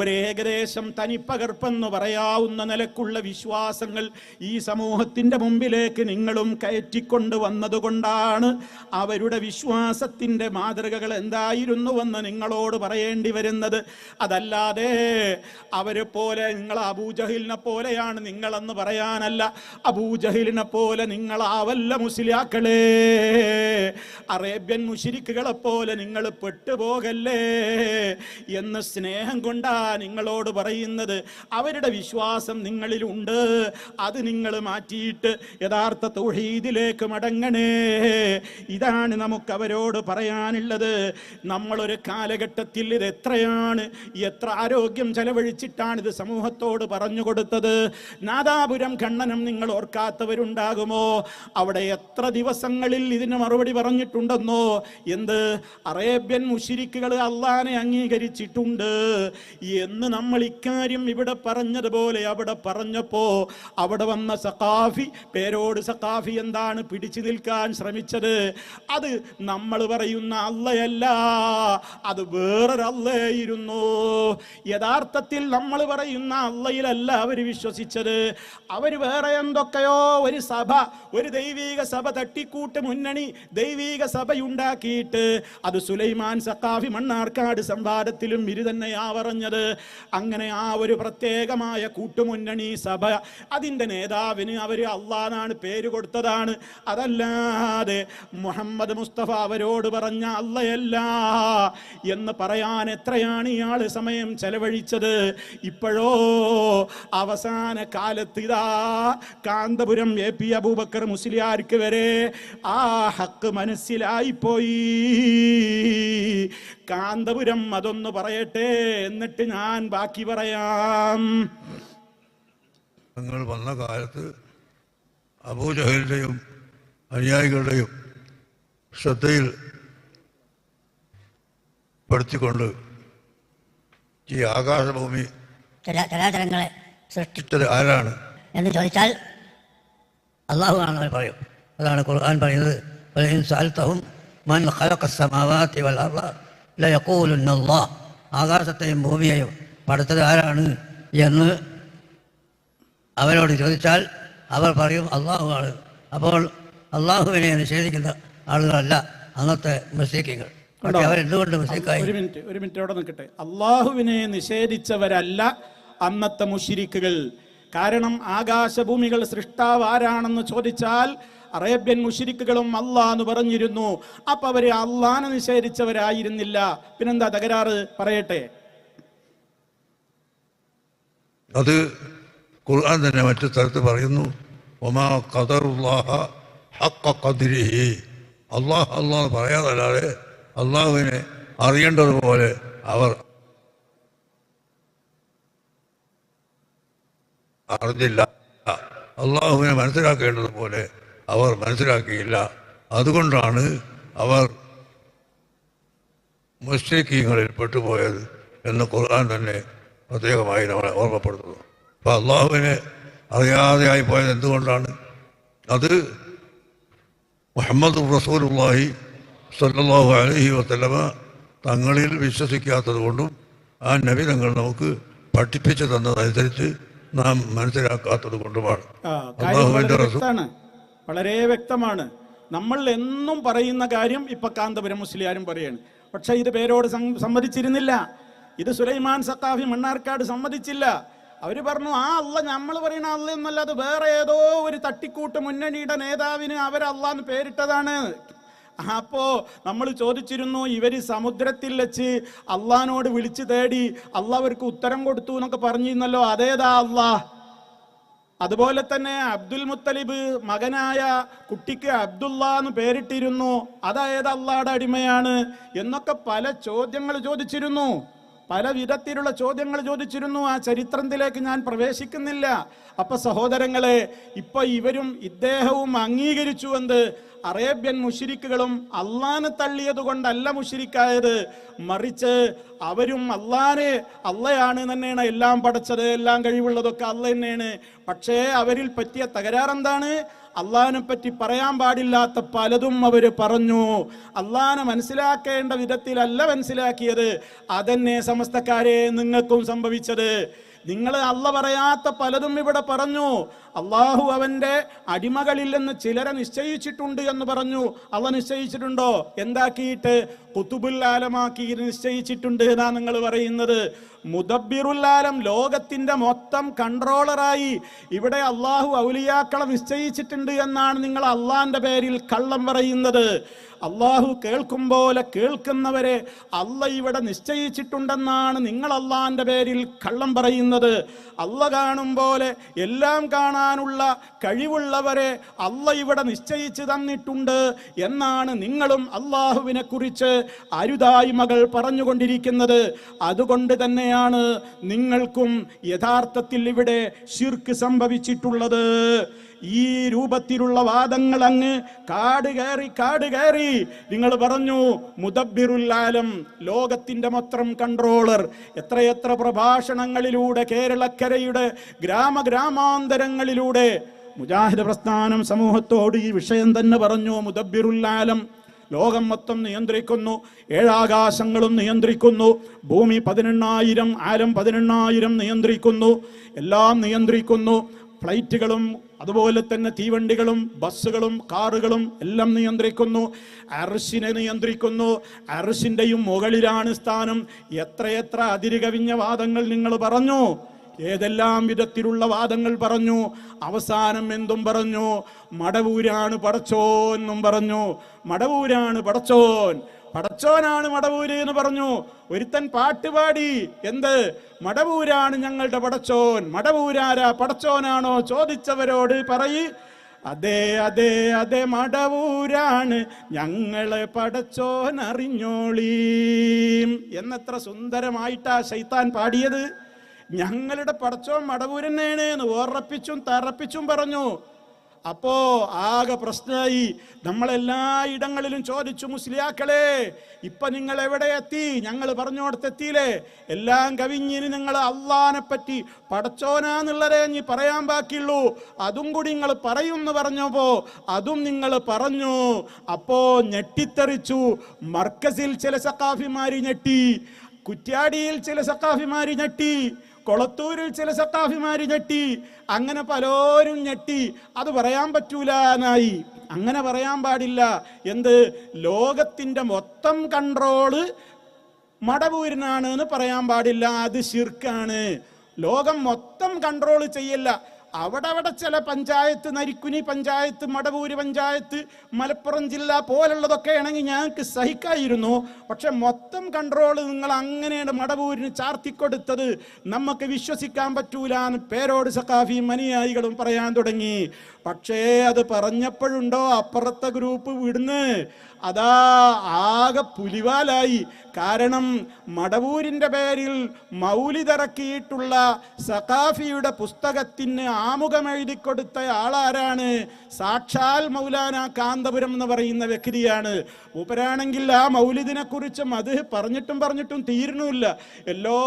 ഒരു ഏകദേശം തനിപ്പകർപ്പെന്ന് പറയാവുന്ന നിലക്കുള്ള വിശ്വാസങ്ങൾ ഈ സമൂഹത്തിന്റെ മുമ്പിലേക്ക് നിങ്ങളും കയറ്റിക്കൊണ്ട് വന്നതുകൊണ്ടാണ് അവരുടെ വിശ്വാസത്തിന്റെ മാതൃകകൾ എന്തായിരുന്നുവെന്ന് നിങ്ങളോട് പറയേണ്ടി വരുന്നത്. അതല്ലാതെ അവരെ പോലെ നിങ്ങൾ അബൂജഹിലിനെ പോലെയാണ് നിങ്ങളെന്ന് പറയാനല്ല. അബൂജഹിലിനെ പോലെ നിങ്ങളാവല്ല മുസ്ലിയാക്കളെ. അറേബ്യൻ മുഷിരിക്കുകളെ പോലെ നിങ്ങൾ പെട്ടുപോകല്ലേ എന്ന് സ്നേഹം കൊണ്ടാ നിങ്ങളോട് പറയുന്നത്. അവരുടെ വിശ്വാസം നിങ്ങളിലുണ്ട്. അത് നിങ്ങൾ മാറ്റിയിട്ട് യഥാർത്ഥ തൊഴീതിലേക്ക് മടങ്ങണേ. ഇതാണ് നമുക്ക് അവരോട് പറയാനുള്ളത്. നമ്മളൊരു കാലഘട്ടത്തിൽ ഇത് എത്രയാണ് എത്ര ആരോഗ്യം ചെലവഴിച്ചിട്ടാണ് ഇത് സമൂഹത്തോട് പറഞ്ഞു കൊടുത്തത്. നാദാപുരം ഖണ്ഡനം നിങ്ങൾ ഓർക്കാത്തവരുണ്ടാകുമോ? അവിടെ എത്ര ദിവസങ്ങളിൽ ഇതിന് മറുപടി പറഞ്ഞിട്ടുണ്ടെന്നോ? എന്ത്? അറേബ്യൻ മുഷിരിക്കുകൾ അള്ളാനെ അംഗീകരിച്ചിട്ടുണ്ട്. എന്ന് നമ്മൾ ഇക്കാര്യം ഇവിടെ പറഞ്ഞതുപോലെ അവിടെ പറഞ്ഞപ്പോ അവിടെ വന്ന സഖാഫി പേരോട് സഖാഫി എന്താണ് പിടിച്ചു നിൽക്കാൻ ശ്രമിച്ചത്? അത് നമ്മൾ പറയുന്ന അല്ലയല്ല അത് വേറൊരു അള്ളയായിരുന്നു യഥാർത്ഥത്തിൽ നമ്മൾ പറയുന്ന അല്ലയിലല്ല അവർ വിശ്വസിച്ചത്. അവർ വേറെ എന്തൊക്കെയോ ഒരു സഭ ഒരു ദൈവീക സഭ തട്ടിക്കൂട്ട് മുന്നണി ദൈവീക സഭയുണ്ടാക്കിയിട്ട് അത് സുലൈമാൻ സഖാഫി മണ്ണാർക്കാട് സംവാദത്തിലും ഇരു തന്നെയാ പറഞ്ഞത്. അങ്ങനെ ആ ഒരു പ്രത്യേകമായ കൂട്ടുമുന്നണി സഭ അതിന്റെ നേതാവിന് അവർ അള്ളാന്നാണ് പേര് കൊടുത്തതാണ്. അതല്ലാതെ മുഹമ്മദ് മുസ്തഫ അവരോട് പറഞ്ഞ അള്ളയല്ല എന്ന് പറയാൻ എത്രയാണ് ഇയാൾ സമയം ചെലവഴിച്ചത്? ഇപ്പോഴോ അവസാന കാലത്ത് ഇതാ കാന്തപുരം എ പി അബൂബക്കർ മുസ്ലിയാർക്ക് വരെ ആ ഹക്ക് മനസ്സിലായിപ്പോയി കാന്തപുരം അതൊന്ന് പറയട്ടെ എന്നിട്ട് ഞാൻ ബാക്കി പറയാം. നിങ്ങൾ വന്ന കാലത്ത് അബൂജഹലിന്റെയും അനുയായികളുടെയും ശ്രദ്ധയിൽ പെടുത്തിക്കൊണ്ട് ഈ ആകാശഭൂമി ചരാചരങ്ങളെ സൃഷ്ടിച്ചത് ആരാണ്? എന്ന് ചോദിച്ചാൽ അള്ളാഹു ആണെന്ന് അവർ പറയും. അതാണ് ഖുർആൻ പറയുന്നത് മൻ ഖലഖ സമാവാത്തി വൽ അർള ലയക്കൂലുന്നല്ല ആകാശത്തെയും ഭൂമിയെയും പഠിച്ചത് ആരാണ് എന്ന് അവരോട് ചോദിച്ചാൽ അവർ പറയും അള്ളാഹുവാണ് അപ്പോൾ അള്ളാഹുവിനെ നിഷേധിക്കുന്ന ആളുകളല്ല അന്നത്തെ മുസ്ലിക്കുകൾ അവരെന്തുകൊണ്ട് മുസ്ലിക്കായി? ഒരു മിനിറ്റ് ഒരു മിനിറ്റ് അവിടെ നിൽക്കട്ടെ. അള്ളാഹുവിനെ നിഷേധിച്ചവരല്ല അന്നത്തെ മുഷിരിക്കുകൾ. കാരണം ആകാശഭൂമികൾ സൃഷ്ടാവ് ആരാണെന്ന് ചോദിച്ചാൽ അറേബ്യൻ മുഷിരിക്കുകളും അള്ളാ എന്ന് പറഞ്ഞിരുന്നു. അപ്പൊ അവർ അള്ളാനെ നിഷേധിച്ചവരായിരുന്നില്ല. പിന്നെന്താ തകരാറ്? പറയട്ടെ. അത് ഖുർആൻ തന്നെ മറ്റു സ്ഥലത്ത് പറയുന്നു. അള്ളാഹ് അള്ളാഹ് പറയാതല്ലാതെ അള്ളാഹുവിനെ അറിയേണ്ടതുപോലെ അവർ അറിഞ്ഞില്ല. അള്ളാഹുവിനെ മനസ്സിലാക്കേണ്ടതുപോലെ അവർ മനസ്സിലാക്കിയില്ല. അതുകൊണ്ടാണ് അവർ മുസ്ലിക്കീങ്ങളിൽ പെട്ടുപോയത് എന്ന് ഖുർആൻ തന്നെ പ്രത്യേകമായി നമ്മളെ ഓർമ്മപ്പെടുത്തുന്നു. അപ്പോൾ അള്ളാഹുവിനെ അറിയാതെയായി പോയത് എന്തുകൊണ്ടാണ്? അത് മുഹമ്മദ് റസൂലുള്ളാഹി സല്ലാഹു അലൈഹി വസല്ലമ തങ്ങളിൽ വിശ്വസിക്കാത്തത് കൊണ്ടും ആ നബി തങ്ങൾ നമുക്ക് പഠിപ്പിച്ചു തന്നതനുസരിച്ച് നാം മനസ്സിലാക്കാത്തത് കൊണ്ടുമാണ് വളരെ വ്യക്തമാണ്. നമ്മൾ എന്നും പറയുന്ന കാര്യം ഇപ്പൊ കാന്തപുരം മുസ്ലിയാരും പറയാണ്. പക്ഷെ ഇത് പേരോട് സമ്മതിച്ചിരുന്നില്ല. ഇത് സുലൈമാൻ സത്താഫി മണ്ണാർക്കാട് സമ്മതിച്ചില്ല. അവർ പറഞ്ഞു ആ അല്ല നമ്മൾ പറയുന്ന അല്ല എന്നല്ല അത് വേറെ ഏതോ ഒരു തട്ടിക്കൂട്ട് മുന്നണിയുടെ നേതാവിന് അവരല്ലാന്ന് പേരിട്ടതാണ്. അപ്പോ നമ്മൾ ചോദിച്ചിരുന്നു ഇവർ സമുദ്രത്തിൽ വെച്ച് അള്ളഹാനോട് വിളിച്ചു തേടി അള്ളാഹ് അവർക്ക് ഉത്തരം കൊടുത്തു എന്നൊക്കെ പറഞ്ഞിരുന്നല്ലോ അതേതാ അള്ളാഹ്? അതുപോലെ തന്നെ അബ്ദുൽ മുത്തലിബ് മകനായ കുട്ടിക്ക് അബ്ദുള്ള എന്ന് പേരിട്ടിരുന്നു അതായത് അള്ളാടെ അടിമയാണ് എന്നൊക്കെ പല ചോദ്യങ്ങൾ ചോദിച്ചിരുന്നു. പല വിധത്തിലുള്ള ചോദ്യങ്ങൾ ചോദിച്ചിരുന്നു ആ ചരിത്രത്തിലേക്ക് ഞാൻ പ്രവേശിക്കുന്നില്ല. അപ്പൊ സഹോദരങ്ങളെ ഇപ്പൊ ഇവരും ഇദ്ദേഹവും അംഗീകരിച്ചു എന്ത് അറേബ്യൻ മുഷിരിക്കുകളും അള്ളാനെ തള്ളിയത് കൊണ്ടല്ല മുഷിരിക്കായത്. മറിച്ച് അവരും അള്ളാനെ അള്ളയാണ് തന്നെയാണ് എല്ലാം പഠിച്ചത് എല്ലാം കഴിവുള്ളതൊക്കെ അള്ള തന്നെയാണ്. പക്ഷേ അവരിൽ പറ്റിയ തകരാറെന്താണ്? അള്ളാഹിനെ പറ്റി പറയാൻ പാടില്ലാത്ത പലതും അവർ പറഞ്ഞു. അള്ളാഹിനെ മനസ്സിലാക്കേണ്ട വിധത്തിലല്ല മനസ്സിലാക്കിയത്. അതന്നെ സമസ്തക്കാരെ നിങ്ങൾക്കും സംഭവിച്ചത്. നിങ്ങൾ അല്ല പറയാത്ത പലതും ഇവിടെ പറഞ്ഞു. അള്ളാഹു അവന്റെ അടിമകളില്ലെന്ന് ചിലരെ നിശ്ചയിച്ചിട്ടുണ്ട് എന്ന് പറഞ്ഞു. അവ നിശ്ചയിച്ചിട്ടുണ്ടോ? എന്താക്കിയിട്ട്? കുത്തുബുൽ ആലമാക്കി നിശ്ചയിച്ചിട്ടുണ്ട് എന്നാ നിങ്ങൾ പറയുന്നത്. മുദബിറുല്ലാലം ലോകത്തിന്റെ മൊത്തം കൺട്രോളറായി ഇവിടെ അള്ളാഹു ഔലിയാക്കളെ നിശ്ചയിച്ചിട്ടുണ്ട് എന്നാണ് നിങ്ങൾ അള്ളാന്റെ പേരിൽ കള്ളം പറയുന്നത്. അള്ളാഹു കേൾക്കും പോലെ കേൾക്കുന്നവരെ അല്ല ഇവിടെ നിശ്ചയിച്ചിട്ടുണ്ടെന്നാണ് നിങ്ങൾ അള്ളാന്റെ പേരിൽ കള്ളം പറയുന്നത്. അല്ല കാണും പോലെ എല്ലാം കാണാനുള്ള കഴിവുള്ളവരെ അല്ല ഇവിടെ നിശ്ചയിച്ചു തന്നിട്ടുണ്ട് എന്നാണ് നിങ്ങളും അള്ളാഹുവിനെ കുറിച്ച് അരുതായ്മകൾ പറഞ്ഞുകൊണ്ടിരിക്കുന്നത്. അതുകൊണ്ട് തന്നെയാണ് നിങ്ങൾക്കും യഥാർത്ഥത്തിൽ ഇവിടെ ശിർക്ക് സംഭവിച്ചിട്ടുള്ളത്. ഈ രൂപത്തിലുള്ള വാദങ്ങൾ അങ്ങ് കാട് കയറി കാട് കയറി. നിങ്ങൾ പറഞ്ഞു മുദബിറുല്ലാലം ലോകത്തിന്റെ മൊത്തം കൺട്രോളർ. എത്രയെത്ര പ്രഭാഷണങ്ങളിലൂടെ കേരളക്കരയുടെ ഗ്രാമ ഗ്രാമാന്തരങ്ങളിലൂടെ മുജാഹിദ് പ്രസ്ഥാനം സമൂഹത്തോട് ഈ വിഷയം തന്നെ പറഞ്ഞു. മുദബിറുല്ലാലം ലോകം മൊത്തം നിയന്ത്രിക്കുന്നു ഏഴാകാശങ്ങളും നിയന്ത്രിക്കുന്നു ഭൂമി പതിനെണ്ണായിരം ആരം പതിനെണ്ണായിരം നിയന്ത്രിക്കുന്നു എല്ലാം നിയന്ത്രിക്കുന്നു. ഫ്ലൈറ്റുകളും അതുപോലെ തന്നെ തീവണ്ടികളും ബസ്സുകളും കാറുകളും എല്ലാം നിയന്ത്രിക്കുന്നു. അർഷിനെ നിയന്ത്രിക്കുന്നു. അർഷിന്റെയും മുകളിലാണ് സ്ഥാനം. എത്രയെത്ര അതിരുകവിഞ്ഞ വാദങ്ങൾ നിങ്ങൾ പറഞ്ഞു? ഏതെല്ലാം വിധത്തിലുള്ള വാദങ്ങൾ പറഞ്ഞു? അവസാനം എന്തും പറഞ്ഞു? മടവൂരാണ് പടച്ചോ എന്നും പറഞ്ഞു. മടവൂരാണ് പടച്ചോൻ. പടച്ചോനാണ് മടവൂര് എന്ന് പറഞ്ഞു. ഒരുത്തൻ പാട്ടുപാടി. എന്ത്? മടവൂരാണ് ഞങ്ങളുടെ പടച്ചോൻ. മടവൂരാരാ പടച്ചോനാണോ ചോദിച്ചവരോട് പറയി. അതെ അതെ അതെ മടവൂരാണ് ഞങ്ങളെ പടച്ചോൻ അറിഞ്ഞോളീം. എന്നത്ര സുന്ദരമായിട്ടാ ശൈത്താൻ പാടിയത്. ഞങ്ങളുടെ പടച്ചോൻ മടവൂരന്നെയാണ് എന്ന് ഓർപ്പിച്ചും തറപ്പിച്ചും പറഞ്ഞു. അപ്പോ ആകെ പ്രശ്നമായി. നമ്മളെല്ലാ ഇടങ്ങളിലും ചോദിച്ചു മുസ്ലിയാക്കളെ ഇപ്പൊ നിങ്ങൾ എവിടെ എത്തി? ഞങ്ങൾ പറഞ്ഞോടത്തെത്തിയില്ലേ? എല്ലാം കവിഞ്ഞിന് നിങ്ങൾ അള്ളാനെ പറ്റി പടച്ചോനാന്നുള്ളതേ ഇനി പറയാൻ ബാക്കിയുള്ളൂ. അതും കൂടി നിങ്ങൾ പറയുമെന്ന് പറഞ്ഞപ്പോ അതും നിങ്ങൾ പറഞ്ഞു. അപ്പോ ഞെട്ടിത്തെറിച്ചു. മർക്കസിൽ ചില സക്കാഫിമാരി ഞെട്ടി. കുറ്റ്യാടിയിൽ ചില സക്കാഫിമാരി ഞെട്ടി. കൊളത്തൂരിൽ ചില സത്താഫിമാര് ഞെട്ടി. അങ്ങനെ പലരും ഞെട്ടി. അത് പറയാൻ പറ്റൂലാനായി അങ്ങനെ പറയാൻ പാടില്ല. എന്ത്? ലോകത്തിന്റെ മൊത്തം കൺട്രോൾ മടപൂരിനാണ് എന്ന് പറയാൻ പാടില്ല. അത് ശിർക്കാണ്. ലോകം മൊത്തം കൺട്രോൾ ചെയ്യല്ല. അവിടെ അവിടെ ചില പഞ്ചായത്ത് നരിക്കുനി പഞ്ചായത്ത് മടവൂര് പഞ്ചായത്ത് മലപ്പുറം ജില്ല പോലുള്ളതൊക്കെ ആണെങ്കിൽ ഞങ്ങൾക്ക് സഹിക്കായിരുന്നു. പക്ഷെ മൊത്തം കൺട്രോൾ നിങ്ങൾ അങ്ങനെയാണ് മടവൂരിന് ചാർത്തിക്കൊടുത്തത്. നമുക്ക് വിശ്വസിക്കാൻ പറ്റൂല എന്ന് പേരോട് സഖാഫിയും അനുയായികളും പറയാൻ തുടങ്ങി. പക്ഷേ അത് പറഞ്ഞപ്പോഴുണ്ടോ അപ്പുറത്തെ ഗ്രൂപ്പ് വിടുന്ന്? അതാ ആകെ പുലിവാലായി. കാരണം മടവൂരിന്റെ പേരിൽ മൗലിതിറക്കിയിട്ടുള്ള സഖാഫിയുടെ പുസ്തകത്തിന് ആമുഖം എഴുതി കൊടുത്ത ആളാരാണ് സാക്ഷാൽ മൗലാന കാന്തപുരം എന്ന് പറയുന്ന വ്യക്തിയാണ്. മൂപ്പരാണെങ്കിൽ ആ മൗലിദിനെ കുറിച്ച് അത് പറഞ്ഞിട്ടും പറഞ്ഞിട്ടും തീരണമില്ല എല്ലാ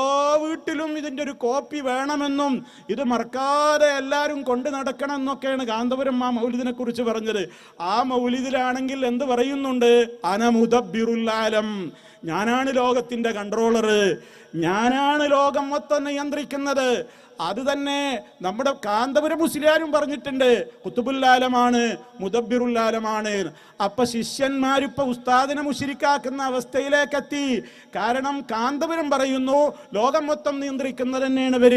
വീട്ടിലും ഇതിന്റെ ഒരു കോപ്പി വേണമെന്നും ഇത് മറക്കാതെ എല്ലാവരും കൊണ്ടു നടക്കണം എന്നൊക്കെയാണ് കാന്തപുരം ആ മൗലിദിനെ കുറിച്ച് പറഞ്ഞത്. ആ മൗലിദിലാണെങ്കിൽ എന്ത് പറയുന്നുണ്ട്? അനമുദബിറുല്ലാലം ഞാനാണ് ലോകത്തിന്റെ കൺട്രോളർ. ഞാനാണ് ലോകം മൊത്തം നിയന്ത്രിക്കുന്നത്. അത് തന്നെ നമ്മുടെ കാന്തപുരം മുസ്ലിയാരും പറഞ്ഞിട്ടുണ്ട്. കുത്തുബുല്ലാലമാണ് മുദബിറുല്ലാലമാണ് അപ്പൊ ശിഷ്യന്മാരിപ്പോ ഉസ്താദിനെ മുഷിരിക്കാക്കുന്ന അവസ്ഥയിലേക്കെത്തി. കാരണം കാന്തപുരം പറയുന്നു ലോകം മൊത്തം നിയന്ത്രിക്കുന്നത് തന്നെയാണ് ഇവർ.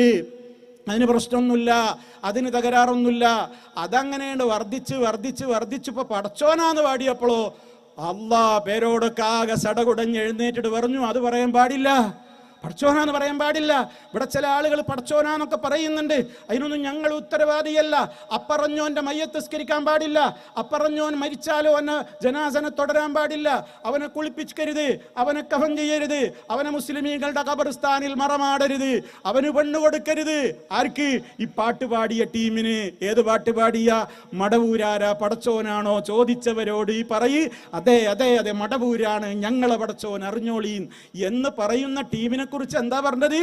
അതിന് പ്രശ്നമൊന്നുമില്ല അതിന് തകരാറൊന്നുമില്ല. അതങ്ങനെയാണ് വർദ്ധിച്ച് വർദ്ധിച്ച് വർദ്ധിച്ച്. ഇപ്പൊ പടച്ചോനാന്ന് പാടിയപ്പോഴോ അല്ലാ പേരോടൊക്കെ ആകെ സടകുടഞ്ഞ് എഴുന്നേറ്റിട്ട് പറഞ്ഞു. അത് പറയാൻ പാടില്ല. പടച്ചോനാന്ന് പറയാൻ പാടില്ല. ഇവിടെ ചില ആളുകൾ പടച്ചോനാന്നൊക്കെ പറയുന്നുണ്ട്. അതിനൊന്നും ഞങ്ങൾ ഉത്തരവാദിയല്ല. അപ്പറഞ്ഞോന്റെ മയ്യത്ത് സ്കരിക്കാൻ പാടില്ല. അപ്പറഞ്ഞോൻ മരിച്ചാലോ അവനെ ജനാസനെ തുടരാൻ പാടില്ല. അവനെ കുളിപ്പിക്കരുത് അവനെ കഫം ചെയ്യരുത്. അവനെ മുസ്ലിമീങ്ങളുടെ ഖബർസ്ഥാനിൽ മറമാടരുത്. അവന് പെണ്ണു കൊടുക്കരുത്. ആർക്ക്? ഈ പാട്ട് പാടിയ ടീമിന്. ഏത് പാട്ട് പാടിയ? മടവൂരാരാ പടച്ചോനാണോ ചോദിച്ചവരോട് ഈ പറയ്. അതെ അതെ അതെ മടവൂരാണ് ഞങ്ങളെ പടച്ചോൻ അറിഞ്ഞോളീൻ എന്ന് പറയുന്ന ടീമിനെ കുറിച്ച് എന്താ പറഞ്ഞത്?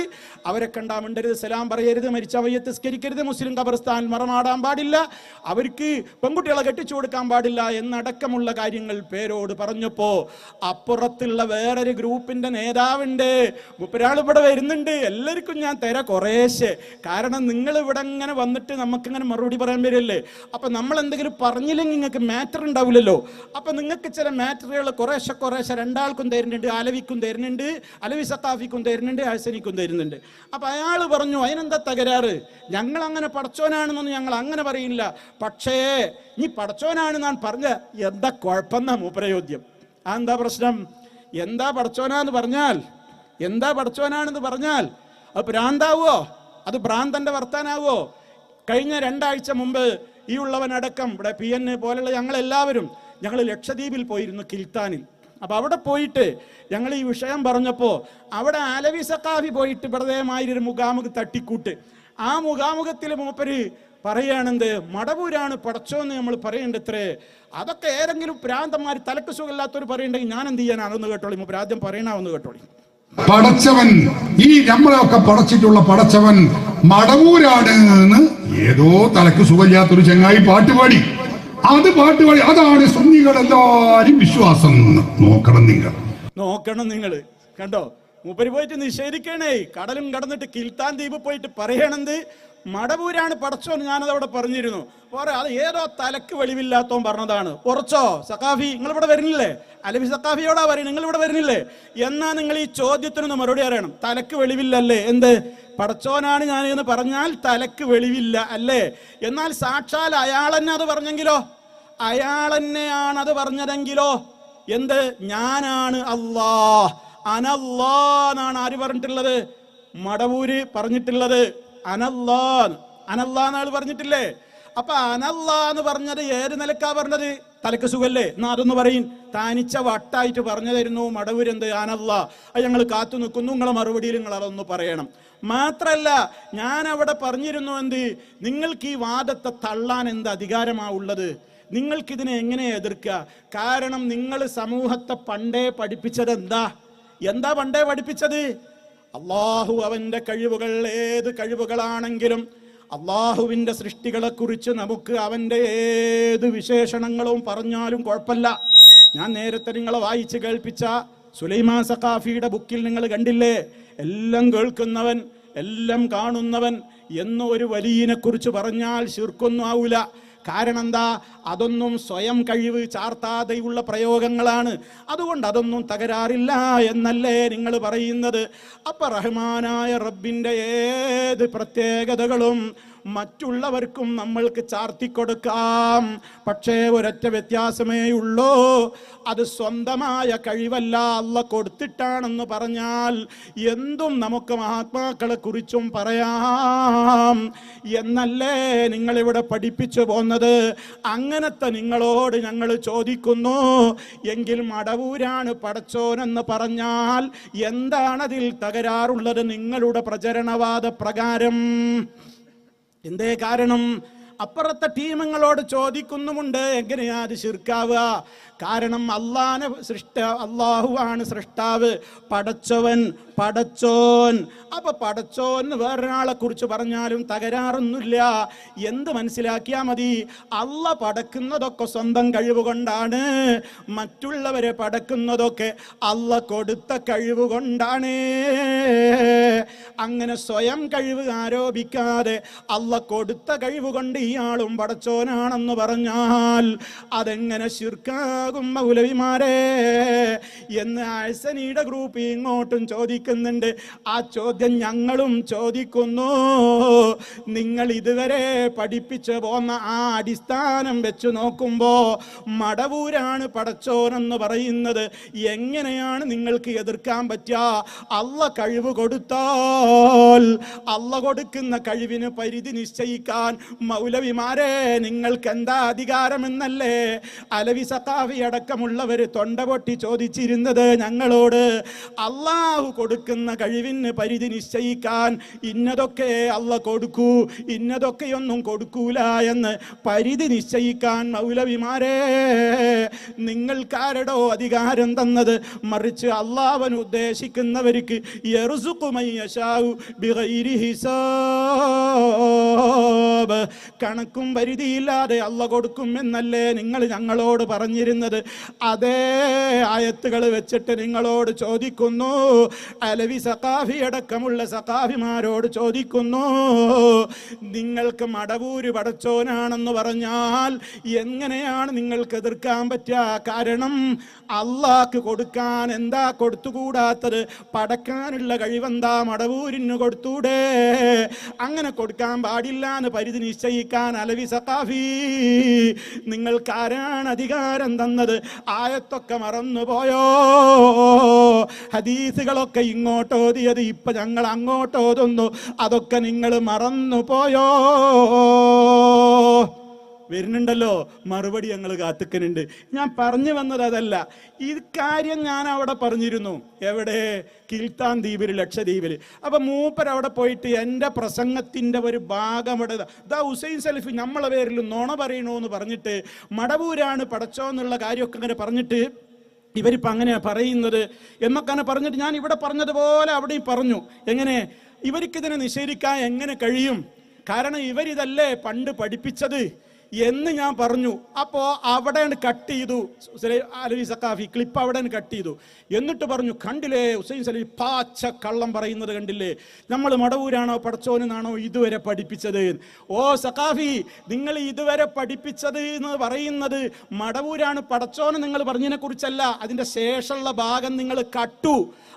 അവരെ കണ്ടാ മിണ്ടരുത് സലാം പറയരുത് മരിച്ച അവയെ തിസ്കരിക്കരുത് മുസ്ലിം കബർസ്ഥാൻ മറമാടാൻ പാടില്ല അവർക്ക് പെൺകുട്ടികളെ കെട്ടിച്ചു കൊടുക്കാൻ പാടില്ല എന്നടക്കമുള്ള കാര്യങ്ങൾ പേരോട് പറഞ്ഞപ്പോ അപ്പുറത്തുള്ള വേറൊരു ഗ്രൂപ്പിന്റെ നേതാവുണ്ട്. മുപ്പരാൾ ഇവിടെ വരുന്നുണ്ട്. എല്ലാവർക്കും ഞാൻ തര കുറേശ്ശെ. കാരണം നിങ്ങൾ ഇവിടെ ഇങ്ങനെ വന്നിട്ട് നമുക്കിങ്ങനെ മറുപടി പറയാൻ വരില്ലേ? അപ്പൊ നമ്മൾ എന്തെങ്കിലും പറഞ്ഞില്ലെങ്കിൽ നിങ്ങൾക്ക് മാറ്റർ ഉണ്ടാവില്ലല്ലോ. അപ്പൊ നിങ്ങൾക്ക് ചില മാറ്ററുകൾ കുറേശ്ശെ കുറേശ്ശെ രണ്ടാൾക്കും തരുന്നുണ്ട് അലവിക്കും തരുന്നുണ്ട് അലവി സത്താഫിക്കും തരുന്നുണ്ട് ഹസനിക്കും തരുന്നുണ്ട്. അപ്പം അയാൾ പറഞ്ഞു അതിനെന്താ തകരാറ്? ഞങ്ങൾ അങ്ങനെ പടച്ചോനാണെന്നൊന്നും ഞങ്ങൾ അങ്ങനെ പറയില്ല. പക്ഷേ നീ പടച്ചോനാണ് ഞാൻ പറഞ്ഞ എന്താ കുഴപ്പമെന്നാ മൂപ്പരയോദ്യം ആ എന്താ പ്രശ്നം? എന്താ പടച്ചോനാന്ന് പറഞ്ഞാൽ എന്താ പടച്ചോനാണെന്ന് പറഞ്ഞാൽ അത് ഭ്രാന്താവോ അത് ഭ്രാന്തന്റെ വർത്താനാവോ കഴിഞ്ഞ രണ്ടാഴ്ച മുമ്പ് ഈ ഉള്ളവനടക്കം ഇവിടെ പി എൻ പോലുള്ള ഞങ്ങൾ എല്ലാവരും ഞങ്ങൾ ലക്ഷദ്വീപിൽ പോയിരുന്നു കിൽത്താനിൽ. അപ്പൊ അവിടെ പോയിട്ട് ഞങ്ങൾ ഈ വിഷയം പറഞ്ഞപ്പോൾ അവിടെ ആലവി സക്കാഫി പോയിട്ട് ഇവിടേമായൊരു മുഖാമുഖ തട്ടിക്കൂട്ട്. ആ മുഖാമുഖത്തിൽ മൂപ്പര് പറയുകയാണെന്ത് മടവൂരാണ് പടച്ചോന്ന് നമ്മൾ പറയേണ്ടത്രേ. അതൊക്കെ ഏതെങ്കിലും പ്രാന്തന്മാർ തലക്ക് സുഖമില്ലാത്തവർ പറയണ്ടെങ്കിൽ ഞാൻ എന്ത് ചെയ്യാനാണെന്ന് കേട്ടോളി മൂപ്പര്. ആദ്യം പറയണമെന്ന് കേട്ടോളി. പടച്ചവൻ ഈ നമ്മളെയൊക്കെ പടച്ചിട്ടുള്ള പടച്ചവൻ മടവൂരാണ് എന്ന് ഏതോ തലക്ക് സുഖമില്ലാത്തൊരു ചങ്ങായി പാട്ടുപാടി. അത് പാട്ട് വഴി അതാണ് സുന്നികളെല്ലാരും വിശ്വാസം. നോക്കണം നിങ്ങൾ. നോക്കണം നിങ്ങൾ കണ്ടോ? മുപ്പരി പോയിട്ട് നിഷേധിക്കണേ. കടലും കടന്നിട്ട് കിൽത്താൻ ദ്വീപ് പോയിട്ട് പറയണത് മടവൂരാണ് പടച്ചോൻ ഞാനത് അവിടെ പറഞ്ഞിരുന്നു. പോരാ അത് ഏതോ തലക്ക് വെളിവില്ലാത്തവൻ പറഞ്ഞതാണ്. ഉറച്ചോ? സഖാഫി നിങ്ങൾ ഇവിടെ വരുന്നില്ലേ? അലവി സഖാഫിയോടാ പറയും നിങ്ങൾ ഇവിടെ വരുന്നില്ലേ? എന്നാ നിങ്ങൾ ഈ ചോദ്യത്തിനൊന്ന് മറുപടി അറിയണം തലക്ക് വെളിവില്ലല്ലേ? എന്ത്? പടച്ചോനാണ് ഞാൻ എന്ന് പറഞ്ഞാൽ തലക്ക് വെളിവില്ല അല്ലേ? എന്നാൽ സാക്ഷാൽ അയാൾ തന്നെ അത് പറഞ്ഞെങ്കിലോ? അയാൾ തന്നെയാണ് അത് പറഞ്ഞതെങ്കിലോ? എന്ത്? ഞാനാണ് അല്ലാ അനല്ലാ എന്നാണ് ആര് പറഞ്ഞിട്ടുള്ളത്? മടവൂര് പറഞ്ഞിട്ടുള്ളത്. അനല്ലാന്ന് അനല്ലാ എന്നാൾ പറഞ്ഞിട്ടില്ലേ? അപ്പൊ അനല്ലാ എന്ന് പറഞ്ഞത് ഏത് നിലക്കാ പറഞ്ഞത്? തലക്ക് സുഖല്ലേ? എന്നാ അതൊന്ന് പറയും. താനിച്ച വട്ടായിട്ട് തരുന്നു മടവൂരെന്ത് അനല്ലാ അത് ഞങ്ങൾ കാത്തു നിൽക്കുന്നു. നിങ്ങളെ മറുപടിയിൽ നിങ്ങൾ അതൊന്ന് പറയണം. മാത്രല്ല ഞാൻ അവിടെ പറഞ്ഞിരുന്നു എന്ത്? നിങ്ങൾക്ക് ഈ വാദത്തെ തള്ളാൻ എന്ത് അധികാരമാ ഉള്ളത്? നിങ്ങൾക്കിതിനെ എങ്ങനെ എതിർക്കുക? കാരണം നിങ്ങൾ സമൂഹത്തെ പണ്ടേ പഠിപ്പിച്ചത് എന്താ? എന്താ പണ്ടേ പഠിപ്പിച്ചത്? അള്ളാഹു അവന്റെ കഴിവുകൾ ഏത് കഴിവുകളാണെങ്കിലും അള്ളാഹുവിന്റെ സൃഷ്ടികളെ കുറിച്ച് നമുക്ക് അവന്റെ ഏത് വിശേഷണങ്ങളും പറഞ്ഞാലും കുഴപ്പമില്ല. ഞാൻ നേരത്തെ നിങ്ങളെ വായിച്ച് കേൾപ്പിച്ച സുലൈമാ സഖാഫിയുടെ ബുക്കിൽ നിങ്ങൾ കണ്ടില്ലേ? എല്ലാം കേൾക്കുന്നവൻ എല്ലാം കാണുന്നവൻ എന്ന് ഒരു വലിയനെ കുറിച്ച് പറഞ്ഞാൽ ശിർക്കൊന്നും ആവൂല. കാരണം എന്താ അതൊന്നും സ്വയം കഴിവ് ചാർത്താതെയുള്ള പ്രയോഗങ്ങളാണ്. അതുകൊണ്ട് അതൊന്നും തകരാറില്ല എന്നല്ലേ നിങ്ങൾ പറയുന്നത്. അപ്പൊ റഹ്മാനായ റബ്ബിന്റെ ഏത് പ്രത്യേകതകളും മറ്റുള്ളവർക്കും നമ്മൾക്ക് ചാർത്തിക്കൊടുക്കാം പക്ഷേ ഒരൊറ്റ വ്യത്യാസമേ ഉള്ളൂ. അത് സ്വന്തമായ കഴിവല്ല അല്ല കൊടുത്തിട്ടാണെന്ന് പറഞ്ഞാൽ എന്തും നമുക്ക് മഹാത്മാക്കളെ കുറിച്ചും പറയാം. എന്നല്ലേ നിങ്ങളിവിടെ പഠിപ്പിച്ചു പോന്നത്? അങ്ങനത്തെ നിങ്ങളോട് ഞങ്ങൾ ചോദിക്കുന്നു. എങ്കിൽ മടവൂരാണ് പടച്ചോനെന്ന് പറഞ്ഞാൽ എന്താണതിൽ തകരാറുള്ളത് നിങ്ങളുടെ പ്രചരണവാദ പ്രകാരം എന്തേ കാരണം? അപ്പുറത്തെ ടീമുകളോട് ചോദിക്കുന്നുമുണ്ട് എങ്ങനെയാ അത് ശിർക്കാവുക? കാരണം അള്ളാനെ സൃഷ്ട അള്ളാഹു ആണ് സൃഷ്ടാവ്. പടച്ചവൻ പടച്ചോൻ. അപ്പൊ പടച്ചോൻ വേറൊരാളെ കുറിച്ച് പറഞ്ഞാലും തകരാറൊന്നുമില്ല. എന്ത് മനസ്സിലാക്കിയാ മതി? അള്ള പടക്കുന്നതൊക്കെ സ്വന്തം കഴിവ് കൊണ്ടാണ് മറ്റുള്ളവരെ പടക്കുന്നതൊക്കെ അള്ള കൊടുത്ത കഴിവ് കൊണ്ടാണ് അങ്ങനെ സ്വയം കഴിവ് ആരോപിക്കാതെ അള്ള കൊടുത്ത കഴിവ് കൊണ്ട് ഇയാളും പടച്ചോനാണെന്ന് പറഞ്ഞാൽ അതെങ്ങനെ ശിർക്കാകും മൗലവിമാരെ എന്ന് ആഴ്സനിയുടെ ഗ്രൂപ്പ് ഇങ്ങോട്ടും ചോദിക്കുന്നുണ്ട്. ആ ചോദ്യം ഞങ്ങളും ചോദിക്കുന്നു. നിങ്ങൾ ഇതുവരെ പഠിപ്പിച്ചു പോന്ന ആ അടിസ്ഥാനം വെച്ച് നോക്കുമ്പോൾ മടവൂരാണ് പടച്ചോനെന്ന് പറയുന്നത്. എങ്ങനെയാണ് നിങ്ങൾക്ക് എതിർക്കാൻ പറ്റുക അല്ല കഴിവ് കൊടുത്താൽ അല്ല കൊടുക്കുന്ന കഴിവിന് പരിധി നിശ്ചയിക്കാൻ മൗലവിമാരെ നിങ്ങൾക്ക് എന്താ അധികാരമെന്നല്ലേ? അലവി അടക്കമുള്ളവര് തൊണ്ട പൊട്ടി ചോദിച്ചിരുന്നത് ഞങ്ങളോട് അള്ളാഹു കൊടുക്കുന്ന കഴിവിന് പരിധി നിശ്ചയിക്കാൻ ഇന്നതൊക്കെ അല്ല കൊടുക്കൂ ഇന്നതൊക്കെയൊന്നും കൊടുക്കൂല എന്ന് പരിധി നിശ്ചയിക്കാൻ മൗലവിമാരെ നിങ്ങൾക്കാരടോ അധികാരം തന്നത്? മറിച്ച് അള്ളാവൻ ഉദ്ദേശിക്കുന്നവർക്ക് കണക്കും പരിധിയില്ലാതെ അല്ല കൊടുക്കും എന്നല്ലേ നിങ്ങൾ ഞങ്ങളോട് പറഞ്ഞിരുന്നത്? അതേ ആയത്തുകൾ വെച്ചിട്ട് നിങ്ങളോട് ചോദിക്കുന്നു. അലവി സഖാഫി അടക്കമുള്ള സഖാഫിമാരോട് ചോദിക്കുന്നു നിങ്ങൾക്ക് മടവൂര് പടച്ചോനാണെന്ന് പറഞ്ഞാൽ എങ്ങനെയാണ് നിങ്ങൾക്ക് എതിർക്കാൻ പറ്റുക? കാരണം അള്ളാക്ക് കൊടുക്കാൻ എന്താ കൊടുത്തുകൂടാത്തത്? പടക്കാനുള്ള കഴിവെന്താ മടവൂരിന് കൊടുത്തൂടെ? അങ്ങനെ കൊടുക്കാൻ പാടില്ല എന്ന് പരിധി നിശ്ചയിക്കാൻ അലവി സഖാഫി. നിങ്ങൾക്ക് ആരാണ് അധികാരം ആയത്തൊക്കെ മറന്നുപോയോ? ഹദീസുകളൊക്കെ ഇങ്ങോട്ട് ഇങ്ങോട്ടോതിയത് ഇപ്പൊ ഞങ്ങൾ അങ്ങോട്ട് ഓതുന്നു അതൊക്കെ നിങ്ങൾ മറന്നുപോയോ? വരുന്നുണ്ടല്ലോ. മറുപടി ഞങ്ങൾ കാത്തുക്കുന്നുണ്ട്. ഞാൻ പറഞ്ഞു വന്നത് അതല്ല. ഈ കാര്യം ഞാൻ അവിടെ പറഞ്ഞിരുന്നു. എവിടെ? കിൽത്താൻ ദ്വീപിൽ ലക്ഷദ്വീപിൽ അപ്പൊ മൂപ്പർ അവിടെ പോയിട്ട് എന്റെ പ്രസംഗത്തിന്റെ ഒരു ഭാഗം അവിടെ. ദാ ഹുസൈൻ സലഫി നമ്മളെ പേരിൽ നുണ പറയണോ എന്ന് പറഞ്ഞിട്ട് മടവൂരാണ് പടച്ചോ എന്നുള്ള കാര്യമൊക്കെ ഇങ്ങനെ പറഞ്ഞിട്ട് ഇവരിപ്പോൾ അങ്ങനെയാണ് പറയുന്നത് എന്നൊക്കെ പറഞ്ഞിട്ട് ഞാൻ ഇവിടെ പറഞ്ഞതുപോലെ അവിടെയും പറഞ്ഞു. എങ്ങനെ? ഇവർക്കിതിനെ നിഷേധിക്കാൻ എങ്ങനെ കഴിയും? കാരണം ഇവരിതല്ലേ പണ്ട് പഠിപ്പിച്ചത്? എന്ന് ഞാൻ പറഞ്ഞു. അപ്പോൾ അവിടെ കട്ട് ചെയ്തു. അലവി സക്കാഫി ക്ലിപ്പ് അവിടെ കട്ട് ചെയ്തു. എന്നിട്ട് പറഞ്ഞു കണ്ടില്ലേ ഹുസൈൻ സലീം പാച്ച കള്ളം പറയുന്നത് കണ്ടില്ലേ? നമ്മൾ മടവൂരാണോ പടച്ചോനെന്നാണോ ഇതുവരെ പഠിപ്പിച്ചത്? ഓ സക്കാഫി നിങ്ങൾ ഇതുവരെ പഠിപ്പിച്ചത് എന്ന് പറയുന്നത് മടവൂരാണ് പടച്ചോന് നിങ്ങൾ പറഞ്ഞതിനെ കുറിച്ചല്ല അതിന്റെ ശേഷമുള്ള ഭാഗം നിങ്ങൾ കട്ടു.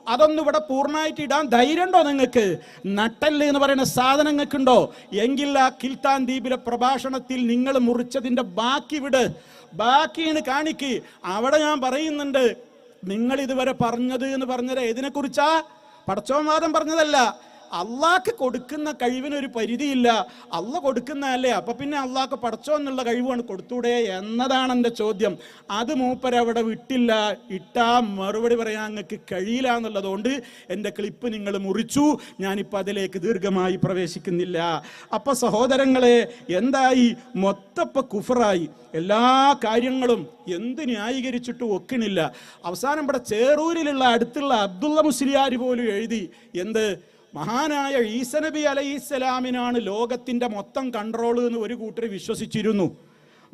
അതൊന്നും ഇവിടെ പൂർണമായിട്ട് ഇടാൻ ധൈര്യമുണ്ടോ നിങ്ങൾക്ക്? നട്ടൽ എന്ന് പറയുന്ന സാധനം നിങ്ങൾക്കുണ്ടോ? എങ്കിൽ ആ കിൽത്താൻ ദ്വീപിലെ പ്രഭാഷണത്തിൽ നിങ്ങൾ മുറിച്ചതിന്റെ ബാക്കി വിട്. ബാക്കിയാണ് കാണിക്ക്. അവിടെ ഞാൻ പറയുന്നുണ്ട് നിങ്ങൾ ഇതുവരെ പറഞ്ഞത് എന്ന് പറഞ്ഞത് ഏതിനെ കുറിച്ചാ പടച്ചോവാദം പറഞ്ഞതല്ല. അള്ളാഹ്ക്ക് കൊടുക്കുന്ന കഴിവിനൊരു പരിധിയില്ല. അള്ള കൊടുക്കുന്നതല്ലേ? അപ്പൊ പിന്നെ അള്ളാഹ്ക്ക് പടച്ചോ എന്നുള്ള കഴിവാണ് കൊടുത്തൂടെ എന്നതാണ് എന്റെ ചോദ്യം. അത് മൂപ്പരവിടെ വിട്ടില്ല. ഇട്ടാ മറുപടി പറയാൻ നിങ്ങൾക്ക് കഴിയില്ല എന്നുള്ളതുകൊണ്ട് എന്റെ ക്ലിപ്പ് നിങ്ങൾ മുറിച്ചു. ഞാനിപ്പോൾ അതിലേക്ക് ദീർഘമായി പ്രവേശിക്കുന്നില്ല. അപ്പൊ സഹോദരങ്ങളെ എന്തായി? മൊത്തപ്പ കുഫറായി. എല്ലാ കാര്യങ്ങളും എന്ത് ന്യായീകരിച്ചിട്ടും ഒക്കണില്ല. അവസാനം ഇവിടെ ചേറൂരിലുള്ള അടുത്തുള്ള അബ്ദുള്ള മുസ്ലിയാർ പോലും എഴുതി. എന്ത്? മഹാനായ ഈസനബി അലൈഹിസ്സലാമിനാണ് ലോകത്തിന്റെ മൊത്തം കൺട്രോൾ എന്ന് ഒരു കൂട്ടർ വിശ്വസിച്ചിരുന്നു.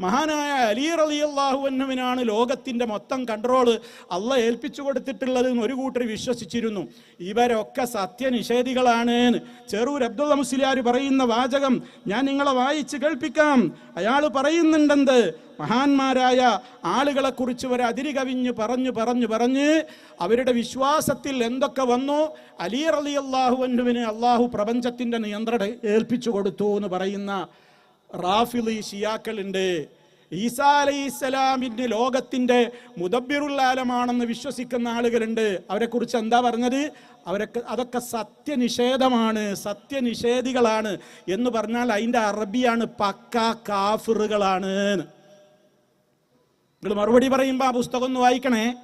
മഹാനായ അലി റളിയല്ലാഹുവിനാണ് ലോകത്തിന്റെ മൊത്തം കൺട്രോൾ അള്ള ഏൽപ്പിച്ചു കൊടുത്തിട്ടുള്ളത് എന്ന് ഒരു കൂട്ടർ വിശ്വസിച്ചിരുന്നു. ഇവരൊക്കെ സത്യനിഷേധികളാണ്. ചെറൂർ അബ്ദുള്ള മുസ്ലിയാർ പറയുന്ന വാചകം ഞാൻ നിങ്ങളെ വായിച്ച് കേൾപ്പിക്കാം. അയാൾ പറയുന്നുണ്ടെന്ത്? മഹാന്മാരായ ആളുകളെ കുറിച്ച് ഒരു അതിരി കവിഞ്ഞ് പറഞ്ഞു പറഞ്ഞു പറഞ്ഞ് അവരുടെ വിശ്വാസത്തിൽ എന്തൊക്കെ വന്നു? അലി റലി അന്നുവിന് അള്ളാഹു പ്രപഞ്ചത്തിന്റെ നിയന്ത്രണം ഏൽപ്പിച്ചു കൊടുത്തു എന്ന് പറയുന്ന റാഫിലി ഷിയാക്കളുണ്ട്. ഈസാ അലൈഹി ഇസ്ലാമിന്റെ ലോകത്തിന്റെ മുദബിറുല്ലാലമാണെന്ന് വിശ്വസിക്കുന്ന ആളുകളുണ്ട്. അവരെ കുറിച്ച് എന്താ പറഞ്ഞത്? അവരൊക്കെ അതൊക്കെ സത്യനിഷേധമാണ് സത്യനിഷേധികളാണ് എന്ന് പറഞ്ഞാൽ അതിന്റെ അറബിയാണ് പക്ക കാഫിറുകളാണ് നിങ്ങൾ മറുപടി പറയുമ്പോൾ ആ പുസ്തകം ഒന്ന് വായിക്കണേ.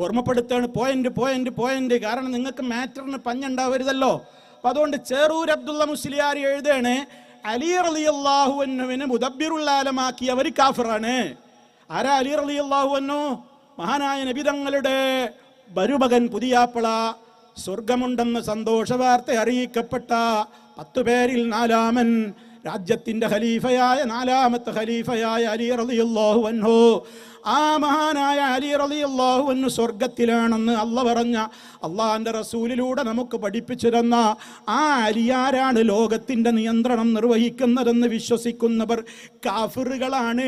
ഓർമ്മപ്പെടുത്താണ് പോയിന്റ് പോയിന്റ് പോയിന്റ്. കാരണം നിങ്ങൾക്ക് മാറ്ററിന് പഞ്ഞുണ്ടാവരുതല്ലോ. അപ്പൊ അതുകൊണ്ട് ചേറൂർ അബ്ദുള്ള മുസ്ലിയാർ എഴുതാണ് അലി റളിയല്ലാഹുവിനെ മുദബിറുല്ലാലമാക്കി അവർ കാഫിറാണ്. ആരാ അലി റളിയല്ലാഹുവന്നോ മഹാനായ നബിതങ്ങളുടെ ബരുമകൻ പുതിയാപ്പള സ്വർഗമുണ്ടെന്ന് സന്തോഷ വാർത്ത അറിയിക്കപ്പെട്ട പത്തു പേരിൽ നാലാമൻ രാജ്യത്തിന്റെ ഖലീഫയായ നാലാമത്തെ ഖലീഫയായ അലി റളിയല്ലാഹു അൻഹു. ആ മഹാനായ അലി റളിയല്ലാഹു അൻഹു സ്വർഗത്തിലാണെന്ന് അല്ല പറഞ്ഞ അള്ളാഹാന്റെ റസൂലിലൂടെ നമുക്ക് പഠിപ്പിച്ചു തന്ന ആ അലിയാരാണ് ലോകത്തിന്റെ നിയന്ത്രണം നിർവഹിക്കുന്നതെന്ന് വിശ്വസിക്കുന്നവർ കാഫിറുകളാണ്.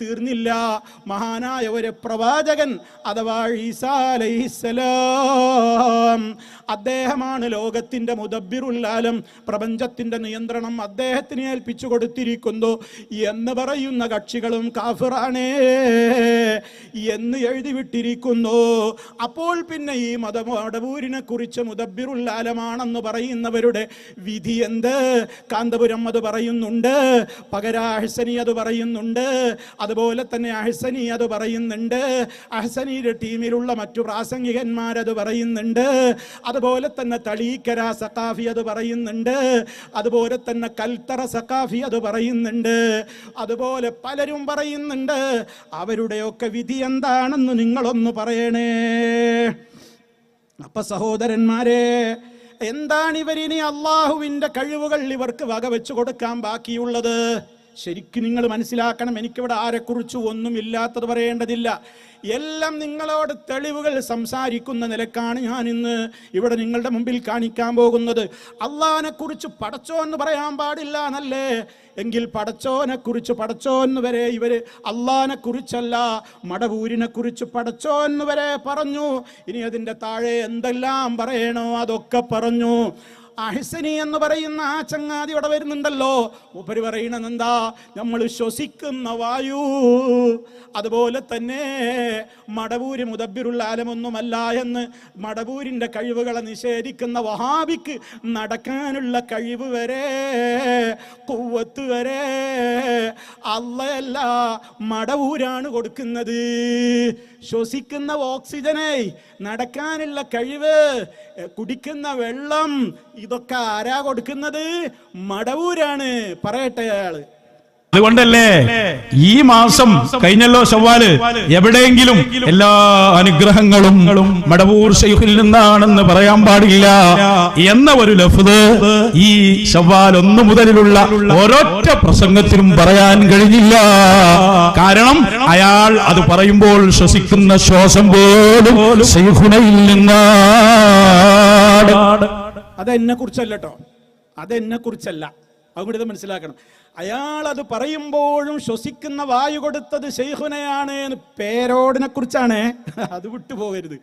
തീർന്നില്ല. മഹാനായ ഒരു പ്രവാചകൻ അഥവാ ഈസാ അലൈഹിസ്സലാം അദ്ദേഹമാണ് ലോകത്തിന്റെ മുദബിറുല്ലാലം പ്രപഞ്ചത്തിന്റെ നിയന്ത്രണം അദ്ദേഹത്തിന് ഏൽപ്പിച്ചു കൊടുത്തിരിക്കുന്നു എന്ന് പറയുന്ന കക്ഷികളും കാഫിറാണേ. എന്ന് എഴുതി വിട്ടിരിക്കുന്നു. അപ്പോൾ പിന്നെ ഈ മതമടവൂരിനെ കുറിച്ച് മുദബിറുല്ലാലമാണെന്ന് പറയുന്നവരുടെ വിധി എന്ത്? കാന്തപുരം അത് പറയുന്നുണ്ട് പകര അഹ്സനി അത് പറയുന്നുണ്ട് അതുപോലെ തന്നെ അഹ്സനി അത് പറയുന്നുണ്ട് അഹ്സനിയുടെ ടീമിലുള്ള മറ്റു പ്രാസംഗികന്മാരത് പറയുന്നുണ്ട് അതുപോലെ തന്നെ തളീക്കര സഖാഫി അത് പറയുന്നുണ്ട് അതുപോലെ തന്നെ കൽത്തറ സഖാഫി അത് പറയുന്നുണ്ട് അതുപോലെ പലരും പറയുന്നുണ്ട്. അവരുടെയൊക്കെ വിധി എന്താണെന്ന് നിങ്ങളൊന്ന് പറയണേ. അപ്പൊ സഹോദരന്മാരെ എന്താണ് ഇവരിനി അള്ളാഹുവിന്റെ കഴിവുകൾ ഇവർക്ക് വകവെച്ചു കൊടുക്കാൻ ബാക്കിയുള്ളത്? ശരിക്കും നിങ്ങൾ മനസ്സിലാക്കണം എനിക്കിവിടെ ആരെക്കുറിച്ച് ഒന്നും ഇല്ലാത്തത് പറയേണ്ടതില്ല. എല്ലാം നിങ്ങളോട് തെളിവുകൾ സംസാരിക്കുന്ന നിലക്കാണ് ഞാൻ ഇന്ന് ഇവിടെ നിങ്ങളുടെ മുമ്പിൽ കാണിക്കാൻ പോകുന്നത്. അള്ളഹാനെക്കുറിച്ച് കുറിച്ച് പടച്ചോ എന്ന് പറയാൻ പാടില്ല എന്നല്ലേ? എങ്കിൽ പടച്ചോനെക്കുറിച്ച് പടച്ചോ എന്ന് വരെ ഇവർ അള്ളഹാനെക്കുറിച്ചല്ല മടവൂരിനെക്കുറിച്ച് മടവൂരിനെ കുറിച്ച് പടച്ചോ എന്ന് വരെ പറഞ്ഞു. ഇനി അതിന്റെ താഴെ എന്തെല്ലാം പറയണോ അതൊക്കെ പറഞ്ഞു. അഹിസനി എന്ന് പറയുന്ന ആ ചങ്ങാതി ഇവിടെ വരുന്നുണ്ടല്ലോ. ഉപരി പറയണത് എന്താ നമ്മൾ ശ്വസിക്കുന്ന വായു. അതുപോലെ തന്നെ മടവൂര് മുദബിറുള്ള ആലമൊന്നുമല്ല എന്ന് മടവൂരിന്റെ കഴിവുകളെ നിഷേധിക്കുന്ന വഹാബിക്ക് നടക്കാനുള്ള കഴിവ് വരെ കുവത്ത് വരെ അല്ലയല്ല മടവൂരാണ് കൊടുക്കുന്നത്. ശ്വസിക്കുന്ന ഓക്സിജനെ നടക്കാനുള്ള കഴിവ് കുടിക്കുന്ന വെള്ളം ഇതൊക്കെ ആരാ കൊടുക്കുന്നത്? മടവൂരാണ്. പറയട്ടെ അയാൾ. അതുകൊണ്ടല്ലേ ഈ മാസം കഴിഞ്ഞല്ലോ ചൊവ്വാൽ എവിടെയെങ്കിലും എല്ലാ അനുഗ്രഹങ്ങളും മടവൂർ ഷെയ്ഖിൽ നിന്നാണെന്ന് പറയാൻ പാടില്ല. എന്ന ഒരു ലഫ്ത് ഈ ചൊവ്വാൽ ഒന്ന് മുതലുള്ള ഒരൊറ്റ പ്രസംഗത്തിനും പറയാൻ കഴിഞ്ഞില്ല. കാരണം അയാൾ അത് പറയുമ്പോൾ ശ്വസിക്കുന്ന ശ്വാസം പോലും ഷെയ്ഖുനയിൽ നിന്നാണ്. അതെന്നെ കുറിച്ചല്ല കേട്ടോ അതെന്നെ കുറിച്ചല്ല അതുകൂടി ഇത് മനസ്സിലാക്കണം. അയാൾ അത് പറയുമ്പോഴും ശ്വസിക്കുന്ന വായു കൊടുത്തത് ഷെയ്ഖുനയാണ് എന്ന് പേരോടിനെ കുറിച്ചാണ് അത് വിട്ടുപോകരുത്.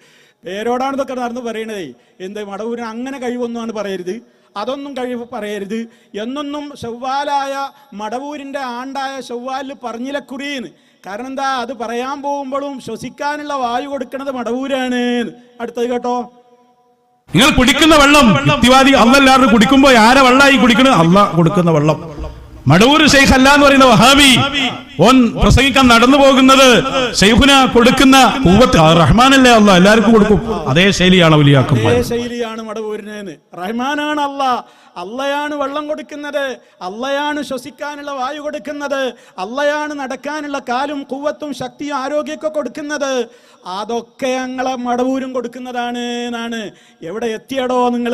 പേരോടാണ് ഇതൊക്കെ നടന്ന് പറയണതേ. എന്ത് മടവൂരിന് അങ്ങനെ കഴിവൊന്നുമാണ് പറയരുത്. അതൊന്നും കഴിവ് പറയരുത്. എന്നൊന്നും ചൊവ്വാലായ മടവൂരിന്റെ ആണ്ടായ ചൊവ്വാലിൽ പറഞ്ഞില്ല കുറിയെന്ന് കാരണം എന്താ അത് പറയാൻ പോകുമ്പോഴും ശ്വസിക്കാനുള്ള വായു കൊടുക്കുന്നത് മടവൂരാണ് അടുത്തത് കേട്ടോ. നിങ്ങൾ കുടിക്കുന്ന വെള്ളം യുക്തിവാദി അന്നല്ലാതെ കുടിക്കുമ്പോ ആരെ വെള്ളമായി കുടിക്കണത് അല്ല കൊടുക്കുന്ന വെള്ളം. മടവൂർ ഷെയ്ഖ് അല്ല എന്ന് പറയുന്ന വഹാബി ഓൻ പ്രസംഗിക്കാൻ നടന്നു പോകുന്നത് ഷെയ്ഖുന കൊടുക്കുന്ന കൂവത്ത് റഹ്മാൻ റഹ്മാനല്ലേ അല്ല എല്ലാവർക്കും കൊടുക്കും. അതേ ശൈലിയാണ് വലിയ ശൈലിയാണ് മടവൂരിനെ റഹ്മാനാണ് അല്ല അള്ളയാണ് വെള്ളം കൊടുക്കുന്നത് അള്ളയാണ് ശ്വസിക്കാനുള്ള വായു കൊടുക്കുന്നത് അള്ളയാണ് നടക്കാനുള്ള കാലും കുവ്വത്തും ശക്തിയും ആരോഗ്യമൊക്കെ കൊടുക്കുന്നത്. അതൊക്കെ ഞങ്ങളെ മടവൂരും കൊടുക്കുന്നതാണ് എന്നാണ്. എവിടെ എത്തിയടോ നിങ്ങൾ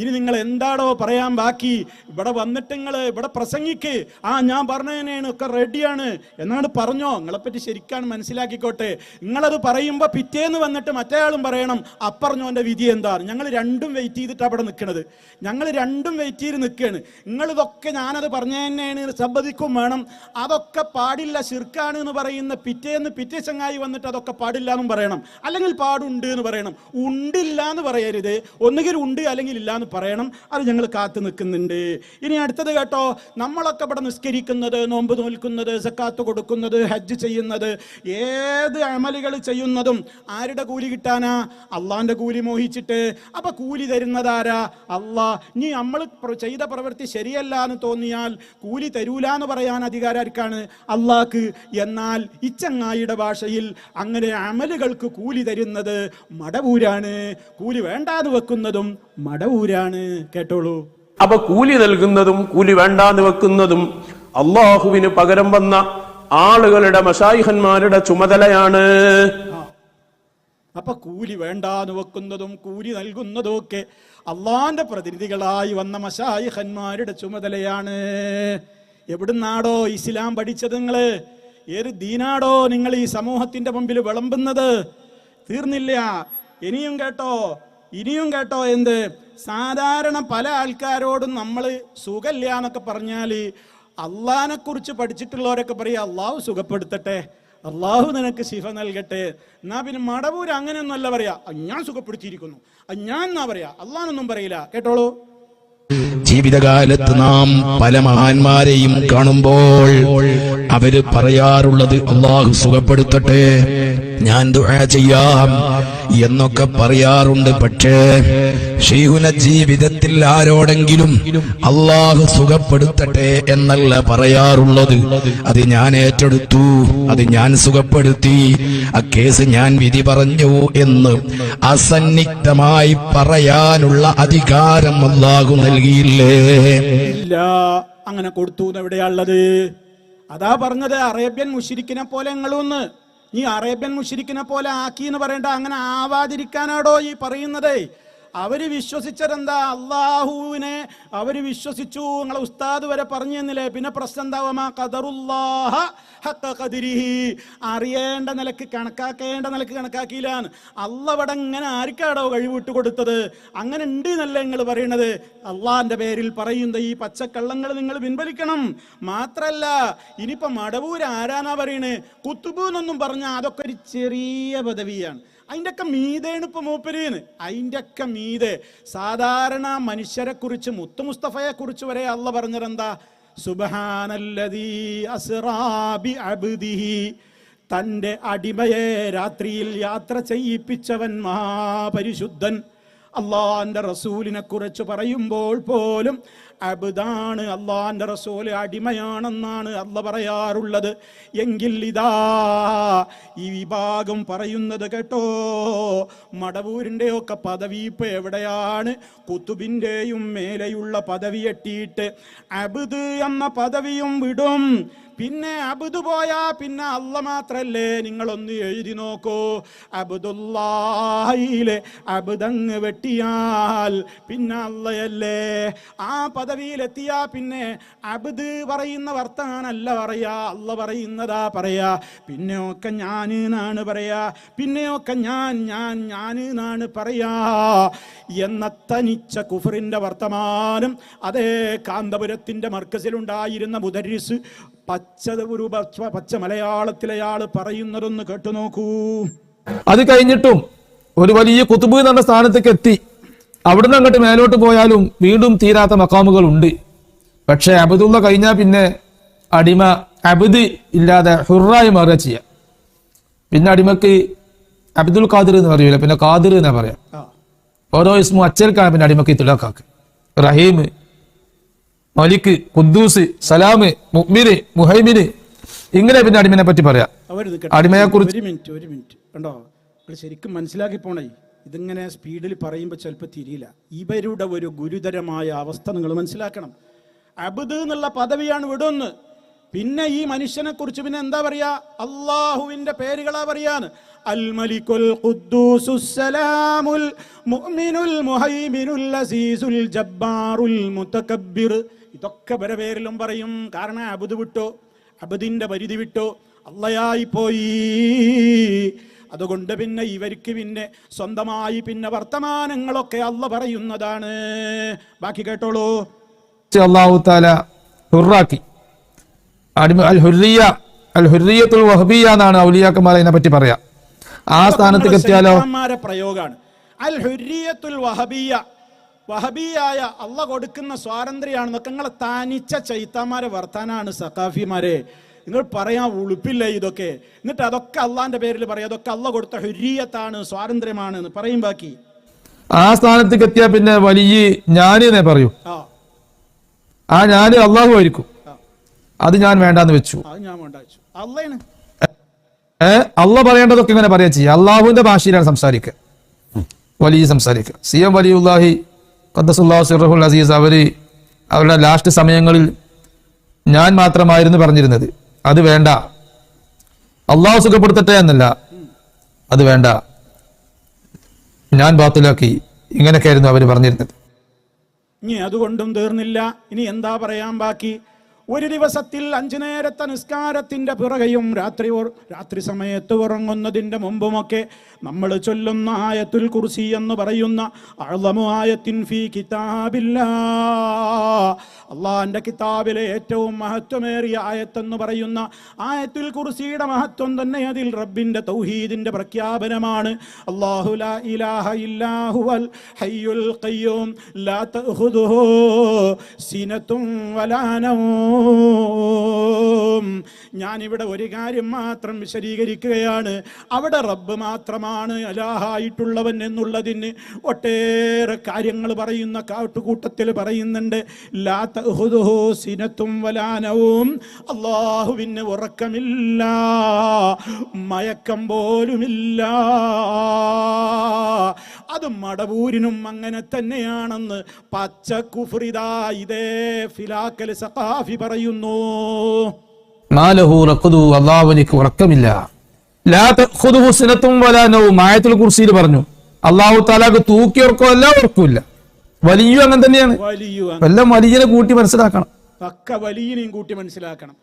ഇനി നിങ്ങൾ എന്താടോ പറയാൻ ബാക്കി? ഇവിടെ വന്നിട്ട് നിങ്ങൾ ഇവിടെ പ്രസംഗിക്ക്. ആ ഞാൻ പറഞ്ഞതിനാണ് ഒക്കെ റെഡിയാണ് എന്നാണ് പറഞ്ഞോ? നിങ്ങളെപ്പറ്റി ശരിക്കാണ് മനസ്സിലാക്കിക്കോട്ടെ. നിങ്ങളത് പറയുമ്പോൾ പിറ്റേന്ന് വന്നിട്ട് മറ്റേയാളും പറയണം അപ്പറഞ്ഞോന്റെ വിധി എന്താണ്? ഞങ്ങൾ രണ്ടും വെയിറ്റ് ചെയ്തിട്ട് അവിടെ നിൽക്കുന്നത് ഞങ്ങൾ രണ്ടും വെയിറ്റ് നിൽക്കുകയാണ് നിങ്ങളിതൊക്കെ ഞാനത് പറഞ്ഞു തന്നെയാണ് സമ്മതിക്കും വേണം. അതൊക്കെ പാടില്ല ശിർക്കാണ് എന്ന് പറയുന്ന പിറ്റേന്ന് പിറ്റേ ചങ്ങായി വന്നിട്ട് അതൊക്കെ പാടില്ല എന്നും പറയണം. അല്ലെങ്കിൽ പാടുണ്ട് എന്ന് പറയണം. ഉണ്ടില്ല എന്ന് പറയരുത്. ഒന്നുകിൽ ഉണ്ട് അല്ലെങ്കിൽ ഇല്ല എന്ന് പറയണം. അത് ഞങ്ങൾ കാത്തു നിൽക്കുന്നുണ്ട്. ഇനി അടുത്തത് കേട്ടോ. നമ്മളൊക്കെ ഇവിടെ നിസ്കരിക്കുന്നത് നോമ്പ് നോൽക്കുന്നത് സക്കാത്ത് കൊടുക്കുന്നത് ഹജ്ജ് ചെയ്യുന്നത് ഏത് അമലുകൾ ചെയ്യുന്നതും ആരുടെ കൂലി കിട്ടാനാ? അള്ളാന്റെ കൂലി മോഹിച്ചിട്ട്. അപ്പൊ കൂലി തരുന്നതാരാ? അള്ളാ. നീ നമ്മൾ ചെയ്ത പ്രവൃത്തി ശരിയല്ല എന്ന് തോന്നിയാൽ കൂലി തരൂല എന്ന് പറയാൻ അധികാരക്കാണ് അള്ളാക്ക് എന്നാൽ ഇച്ചങ്ങായിയുടെ ഭാഷയിൽ അങ്ങനെ അമലുകൾക്ക് കൂലി തരുന്നത് മടവൂരാണ്. കൂലി വേണ്ടാന്ന് വെക്കുന്നതും മടവൂരാണ്. കേട്ടോളൂ. അപ്പൊ കൂലി നൽകുന്നതും കൂലി വേണ്ടാന്ന് വെക്കുന്നതും അള്ളാഹുവിന് പകരം വന്ന ആളുകളുടെ മഷായിഹന്മാരുടെ ചുമതലയാണ്. അപ്പൊ കൂലി വേണ്ടാന്ന് വെക്കുന്നതും കൂലി നൽകുന്നതും ഒക്കെ അള്ളാന്റെ പ്രതിനിധികളായി വന്ന മഷായിഹന്മാരുടെ ചുമതലയാണ്. എവിടുന്നാടോ ഇസ്ലാം പഠിച്ചത് നിങ്ങൾ? ഏത് ദീനാടോ നിങ്ങൾ ഈ സമൂഹത്തിന്റെ മുമ്പിൽ വിളമ്പുന്നത്? തീർന്നില്ല. ഇനിയും കേട്ടോ ഇനിയും കേട്ടോ എന്ത്? സാധാരണ പല ആൾക്കാരോടും നമ്മൾ സുഖമില്ല എന്നൊക്കെ പറഞ്ഞാൽ അള്ളഹാനെ കുറിച്ച് പഠിച്ചിട്ടുള്ളവരൊക്കെ പറയും അള്ളാഹു സുഖപ്പെടുത്തട്ടെ. അള്ളാഹു നിനക്ക് ശിഫ നൽകട്ടെ. എന്നാ പിന്നെ മടവൂര് അങ്ങനെയൊന്നുമല്ല പറയാ. "ആ, ഞാൻ സുഖപ്പെടുത്തിയിരിക്കുന്നു. ഞാൻ എന്നാ പറയാ? അള്ളാഹനൊന്നും പറയില്ല. കേട്ടോളൂ? ജീവിതകാലത്ത് നാം പല മഹാന്മാരെയും കാണുമ്പോൾ അവർ പറയാറുള്ളത് അള്ളാഹു സുഖപ്പെടുത്തട്ടെ. ഞാൻ ദുആ ചെയ്യാം. എന്നൊക്കെ പറയാറുണ്ട്. പക്ഷേ ഷെയ്ഹുന ജീവിതത്തിൽ ആരോടെങ്കിലും അള്ളാഹു സുഖപ്പെടുത്തട്ടെ എന്നല്ല പറയാറുള്ളത്. അത് ഞാൻ ഏറ്റെടുത്തു അത് ഞാൻ സുഖപ്പെടുത്തി ആ കേസ് ഞാൻ വിധി പറഞ്ഞു എന്ന് അസന്നിഗ്ധമായി പറയാനുള്ള അധികാരം അള്ളാഹു നൽകിയില്ലേ? ഇല്ല അങ്ങനെ കൊടുത്തു എവിടെയാ ഉള്ളത്? അതാ പറഞ്ഞത് അറേബ്യൻ മുഷിരിക്കിനെ പോലെ നിങ്ങളൊന്ന് ഈ അറേബ്യൻ മുഷിരിക്കിനെ പോലെ ആക്കി എന്ന് പറയണ്ട അങ്ങനെ ആവാതിരിക്കാനാടോ ഈ പറയുന്നത്? അവർ വിശ്വസിച്ചതെന്താ? അള്ളാഹുവിനെ അവർ വിശ്വസിച്ചു നിങ്ങളെ ഉസ്താദ് വരെ പറഞ്ഞു തന്നില്ലേ പിന്നെ പ്രശ്നം എന്താവാ ഖദിരിഹി. അറിയേണ്ട നിലയ്ക്ക് കണക്കാക്കേണ്ട നിലയ്ക്ക് കണക്കാക്കിയില്ല അല്ല ഇവിടെ ഇങ്ങനെ ആർക്കാടോ കഴിവിട്ട് കൊടുത്തത്? അങ്ങനെ ഉണ്ട് എന്നല്ല നിങ്ങൾ പറയണത്? അള്ളാന്റെ പേരിൽ പറയുന്ന ഈ പച്ചക്കള്ളങ്ങൾ നിങ്ങൾ പിൻവലിക്കണം. മാത്രല്ല ഇനിയിപ്പോ മടവൂർ ആരാന്നാ പറയണേ? കുത്തുബു എന്നൊന്നും പറഞ്ഞാൽ അതൊക്കെ ഒരു ചെറിയ പദവിയാണ്. അതിന്റെ ഒക്കെ മീതേണ് ഇപ്പൊ മൂപ്പരിന്ന്. അതിന്റെ ഒക്കെ മീതെ. സാധാരണ മനുഷ്യരെ കുറിച്ച് മുത്തു മുസ്തഫയെ കുറിച്ച് വരെ അല്ല പറഞ്ഞതെന്താ? സുബാനല്ലതീ അസ്റാബി അബ്ദിഹി തന്റെ അടിമയെ രാത്രിയിൽ യാത്ര ചെയ്യിപ്പിച്ചവൻ മഹാപരിശുദ്ധൻ. അള്ളാന്റെ റസൂലിനെ കുറിച്ച് പറയുമ്പോൾ പോലും അബുദാണ് അള്ളാന്റെ റസൂൽ അടിമയാണെന്നാണ് അല്ല പറയാറുള്ളത്. എങ്കിൽ ഇതാ ഈ വിഭാഗം പറയുന്നത് കേട്ടോ മടവൂരിന്റെ ഒക്കെ പദവി ഇപ്പൊ എവിടെയാണ്? കുത്തുബിന്റെയും മേലെയുള്ള പദവി എട്ടിയിട്ട് അബുദ് എന്ന പദവിയും വിടും. പിന്നെ അബുദ് പോയാ പിന്നെ അല്ല മാത്രല്ലേ? നിങ്ങളൊന്ന് എഴുതി നോക്കൂ. അബുദുല്ലായിലെ അബുദങ്ങ് വെട്ടിയാൽ പിന്നെ അല്ലയല്ലേ ആ പദവിയിലെത്തിയാ പിന്നെ അബുദ് പറയുന്ന വർത്താനല്ല പറയാ. അല്ല പറയുന്നതാ പറയാ. പിന്നെയൊക്കെ ഞാൻ എന്നാണ് പറയാ? പിന്നെയൊക്കെ ഞാൻ ഞാൻ ഞാൻ എന്നാണ് പറയാ? എന്ന തനിച്ച കുഫറിന്റെ വർത്തമാനം അതേ കാന്തപുരത്തിന്റെ മർക്കസിലുണ്ടായിരുന്ന മുദരിസ് പച്ച ഒരു പച്ച മലയാളത്തിലെ ആൾ പറയുന്നതൊന്ന് കേട്ടു നോക്കൂ. അത് കഴിഞ്ഞിട്ടും ഒരു വലിയ കുത്തുബ് എന്ന സ്ഥാനത്തേക്ക് എത്തി. അവിടുന്ന് അങ്ങോട്ട് മേലോട്ട് പോയാലും വീണ്ടും തീരാത്ത മക്കാമുകൾ ഉണ്ട് പക്ഷെ അബദുള്ള കഴിഞ്ഞാൽ പിന്നെ അടിമ അബദ് ഇല്ലാതെ ഹുറായി മാറുക ചെയ്യാം. പിന്നെ അടിമക്ക് അബ്ദുൽ ഖാദിർ എന്ന് പറയൂല പിന്നെ ഖാദിർ എന്നാ പറയാം? ഓരോ ഇസ്മു അച്ചൽക്കാണ് പിന്നെ അടിമക്ക് തുലാക്കാക്ക് റഹീം മലിക്ക് കുദ്ദൂസ് സലാമ് മുഹ്മിന് മുഹൈമിന് ഇങ്ങനെ പിന്നെ അടിമനെ പറ്റി പറയാം. അടിമയെ കുറിച്ച് ഒരു മിനിറ്റ് ഒരു മിനിറ്റ്. കണ്ടോ? നിങ്ങൾ ശരിക്കും മനസ്സിലാക്കി പോണേ. ഇതിങ്ങനെ സ്പീഡിൽ പറയുമ്പോൾ ചിലപ്പോൾ തിരിയില്ല. ഇവരുടെ ഒരു ഗുരുതരമായ അവസ്ഥ നിങ്ങൾ മനസ്സിലാക്കണം. അബുദ് എന്നുള്ള പദവിയാണ് വിടുന്ന് പിന്നെ ഈ മനുഷ്യനെ കുറിച്ച് പിന്നെ എന്താ പറയാ? അള്ളാഹുവിന്റെ പേരുകളാ പറയാന്ന് അൽ മലിക്കുൽ السلام المؤمن മുഹൈമിനുൽ അസീസുൽ ജബ്ബാറുൽ മുതകബ്ബിർ ഇതൊക്കെ പല പേരിലും പറയും. കാരണം അബുദ് വിട്ടോ അബദിന്റെ പരിധി വിട്ടോ അള്ളയായി പോയി. അതുകൊണ്ട് പിന്നെ ഇവർക്ക് പിന്നെ സ്വന്തമായി പിന്നെ വർത്തമാനങ്ങളൊക്കെ അല്ല പറയുന്നതാണ്. ബാക്കി കേട്ടോളൂ. അള്ളാഹു താല ഹുറാക്കി. അടിമ അൽ ഹുറിയ അൽ ഹുറിയത്തുൽ വഹബിയ എന്നാണ് ഔലിയാക്കന്മാർ അതിനെ പറ്റി പറയാ. ആ സ്ഥാനത്തേക്ക് എത്തിയാലോ? പ്രയോഗമാണ് അൽ ഹുരിയത്തുൽ വഹബിയ വഹബിയായ അല്ല കൊടുക്കുന്ന സ്വാതന്ത്ര്യമാണ്. നിങ്ങളെ താനിച്ച ചൈത്താന്മാരെ വർത്താനാണ് സഖാഫിമാരെ. നിങ്ങൾ പറയാൻ ഉളുപ്പില്ല ഇതൊക്കെ. എന്നിട്ട് അതൊക്കെ അള്ളാന്റെ പേരിൽ പറയാം. അതൊക്കെ അല്ല കൊടുത്ത ഹുരിയത്താണ് സ്വാതന്ത്ര്യമാണ് എന്ന് പറയും ബാക്കി. ആ സ്ഥാനത്തേക്ക് എത്തിയാൽ പിന്നെ വലിയ ഞാൻ എന്നേ പറയൂ. ആ. ഞാൻ അള്ളാഹു ആയിരിക്കും. അത് ഞാൻ വേണ്ടാന്ന് വെച്ചു. അത് ഞാൻ വേണ്ട വെച്ചു. അള്ളയാണ്. അള്ള പറയേണ്ടതൊക്കെ ഇങ്ങനെ പറയാ ചെയ്യുക അള്ളാഹുവിന്റെ ഭാഷയിലാണ് സംസാരിക്കുക വലിയ സംസാരിക്കുക സി എം വലിയുല്ലാഹി ഖദ്ദസുല്ലാഹു സിറഹുൽ അസീസ് അവർ അവരുടെ ലാസ്റ്റ് സമയങ്ങളിൽ ഞാൻ മാത്രമായിരുന്നു പറഞ്ഞിരുന്നത്. അത് വേണ്ട. അള്ളാഹു സുഖപ്പെടുത്തട്ടെ എന്നല്ല. അത് വേണ്ട. ഞാൻ ബാത്തിലാക്കി. ഇങ്ങനെയൊക്കെയായിരുന്നു അവർ പറഞ്ഞിരുന്നത്. ഇനി അതുകൊണ്ടും തീർന്നില്ല. ഇനി എന്താ പറയാൻ ബാക്കി? ഒരു ദിവസത്തിൽ അഞ്ചു നേരത്തെ നിസ്കാരത്തിന്റെ പിറകെയും രാത്രി രാത്രി സമയത്ത് ഉറങ്ങുന്നതിന്റെ മുമ്പുമൊക്കെ നമ്മൾ ചൊല്ലുന്ന ആയത്തുൽ കുർസി എന്ന് പറയുന്ന അഴമു ആയത്തിൻ ഫി കിതാബില്ല. അള്ളാന്റെ കിതാബിലെ ഏറ്റവും മഹത്വമേറിയ ആയത്തെന്ന് പറയുന്ന ആയത്തുൽ കുർസിയുടെ മഹത്വം തന്നെ അതിൽ റബ്ബിന്റെ തൗഹീദിന്റെ പ്രഖ്യാപനമാണ്. അല്ലാഹു ലാ ഇലാഹ ഹയ്യുൽ ഖയ്യൂം ലാ ഞാനിവിടെ ഒരു കാര്യം മാത്രം വിശദീകരിക്കുകയാണ്. അവിടെ റബ്ബ് മാത്രമാണ് അലാഹായിട്ടുള്ളവൻ എന്നുള്ളതിന് ഒട്ടേറെ കാര്യങ്ങൾ പറയുന്ന കാട്ടുകൂട്ടത്തിൽ പറയുന്നുണ്ട്. ലാ തഅഖുദുഹു സിനത്തും വലാനവും അള്ളാഹുവിന് ഉറക്കമില്ല മയക്കം പോലുമില്ല. അത് മടവൂരിനും അങ്ങനെ തന്നെയാണെന്ന് പച്ച കുഫ്രിദ ഇതേ ഫിലാക്കൽ സഖാഫി പറയുന്നു. മാലഹു അള്ളാഹുവിനിക്ക് ഉറക്കമില്ല. ആയത്തുൽ കുർസിയിൽ പറഞ്ഞു അള്ളാഹു താലാക്ക് തൂക്കി ഉറക്കോ അല്ല ഉറക്കില്ല. വലിയ അങ്ങനെ തന്നെയാണ്. വലിയ വല്ല വലിയനെ കൂട്ടി മനസ്സിലാക്കണം. പക്ക വലിയനെയും കൂട്ടി മനസ്സിലാക്കണം.